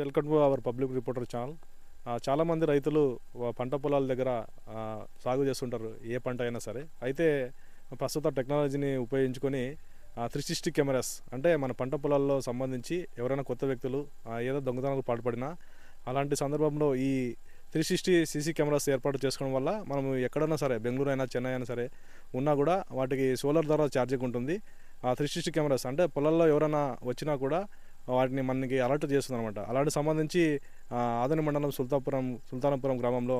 Welcome our public reporter channel చాలామంది రైతులు పంట పొలాల దగ్గర సాగు చేస్తుంటారు ఏ పంట అయినా సరే. అయితే ప్రస్తుత టెక్నాలజీని ఉపయోగించుకొని త్రీ సిక్స్టీ కెమెరాస్ అంటే మన పంట పొలాల్లో సంబంధించి ఎవరైనా కొత్త వ్యక్తులు ఏదో దొంగతనాలకు పాల్పడినా అలాంటి సందర్భంలో ఈ త్రీ సిక్స్టీ సీసీ కెమెరాస్ ఏర్పాటు చేసుకోవడం వల్ల మనం ఎక్కడైనా సరే బెంగళూరు అయినా చెన్నై అయినా సరే ఉన్నా కూడా వాటికి సోలార్ ద్వారా ఛార్జింగ్ ఉంటుంది. ఆ త్రీ సిక్స్టీ కెమెరాస్ అంటే పొలాల్లో ఎవరైనా వచ్చినా కూడా వాటిని మనకి అలర్ట్ చేస్తుంది అనమాట అలాంటి సంబంధించి ఆదని మండలం సుల్తాపురం సుల్తానపురం గ్రామంలో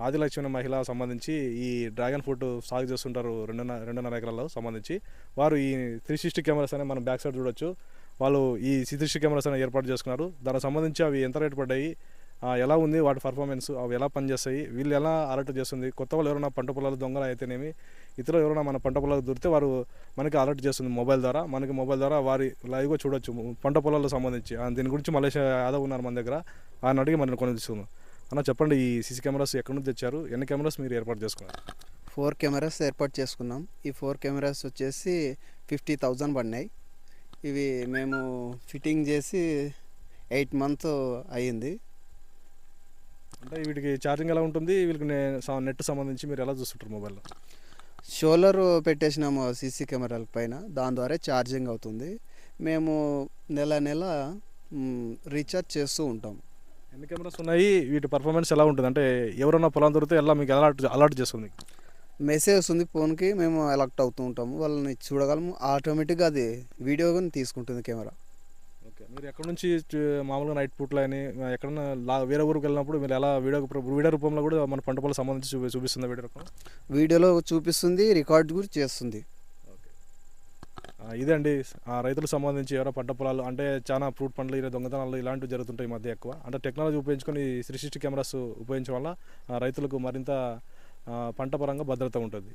ఆదిలక్ష్మి మహిళ సంబంధించి ఈ డ్రాగన్ ఫ్రూట్ సాగు చేస్తుంటారు రెండున్నర రెండున్నర ఎకరాల్లో సంబంధించి. వారు ఈ త్రీ సిక్స్టీ కెమెరాస్ అనే మనం బ్యాక్ సైడ్ చూడొచ్చు. వాళ్ళు ఈ త్రీ సిక్స్టీ కెమెరాస్ అనేవి ఏర్పాటు చేసుకున్నారు. దానికి సంబంధించి అవి ఎంత రేటు పడ్డాయి ఎలా ఉంది వాటి పర్ఫార్మెన్స్ అవి ఎలా పనిచేస్తాయి వీళ్ళు ఎలా అలర్ట్ చేస్తుంది కొత్త వాళ్ళు ఎవరైనా పంట పొలాలు దొంగలు అయితేనేమి ఇతరులు ఎవరైనా మన పంట పొలాలు దొరికితే వారు మనకి అలర్ట్ చేస్తుంది మొబైల్ ద్వారా. మనకి మొబైల్ ద్వారా వారి లైవ్గా చూడొచ్చు. పంట పొలాలకు సంబంధించి ఆ, దీని గురించి మలేషియా యాదవ్ ఉన్నారు మన దగ్గర. ఆయన అడిగి మనం కొన్ని అన్న చెప్పండి ఈ సీసీ కెమెరాస్ ఎక్కడి నుంచి తెచ్చారు? ఎన్ని కెమెరాస్ మీరు ఏర్పాటు చేసుకున్నారు? ఫోర్ కెమెరాస్ ఏర్పాటు చేసుకున్నాం. ఈ ఫోర్ కెమెరాస్ వచ్చేసి ఫిఫ్టీ థౌజండ్ పడినాయి. ఇవి మేము ఫిట్టింగ్ చేసి ఎయిట్ మంత్ అయ్యింది. అంటే వీటికి ఛార్జింగ్ ఎలా ఉంటుంది? వీళ్ళకి నెట్ సంబంధించి మీరు ఎలా చూస్తుంటారు మొబైల్లో? షోలర్ పెట్టేసినాము సీసీ కెమెరాల పైన. దాని ద్వారా ఛార్జింగ్ అవుతుంది. మేము నెల నెల రీఛార్జ్ చేస్తూ ఉంటాం. ఎన్ని కెమెరాస్ ఉన్నాయి? వీటి పర్ఫార్మెన్స్ ఎలా ఉంటుంది? అంటే ఎవరైనా పొలం దొరికితే ఎలా మీకు అలర్ట్ అలర్ట్ చేస్తుంది? మెసేజ్ వస్తుంది ఫోన్కి మేము అలర్ట్ అవుతూ ఉంటాము. వాళ్ళని చూడగలము. ఆటోమేటిక్గా అది వీడియో కానీ తీసుకుంటుంది కెమెరా. ఓకే. మీరు ఎక్కడి నుంచి మామూలుగా నైట్ పూట్లో అని ఎక్కడన్నా లా వేరే ఊరికి వెళ్ళినప్పుడు మీరు ఎలా వీడియో వీడియో రూపంలో కూడా మన పంట పొలం సంబంధించి చూపి చూపిస్తుంది వీడియో రూపం వీడియోలో చూపిస్తుంది రికార్డ్ కూడా చేస్తుంది. ఇదే అండి రైతులకు సంబంధించి ఎవరో పంట పొలాలు అంటే చాలా ఫ్రూట్ పండ్లు ఇలా దొంగతనాలు ఇలాంటివి జరుగుతుంటాయి ఈ మధ్య ఎక్కువ. అంటే టెక్నాలజీ ఉపయోగించుకొని త్రీ సిక్స్టీ కెమెరాస్ ఉపయోగించడం వల్ల రైతులకు మరింత పంట పరంగా భద్రత ఉంటుంది.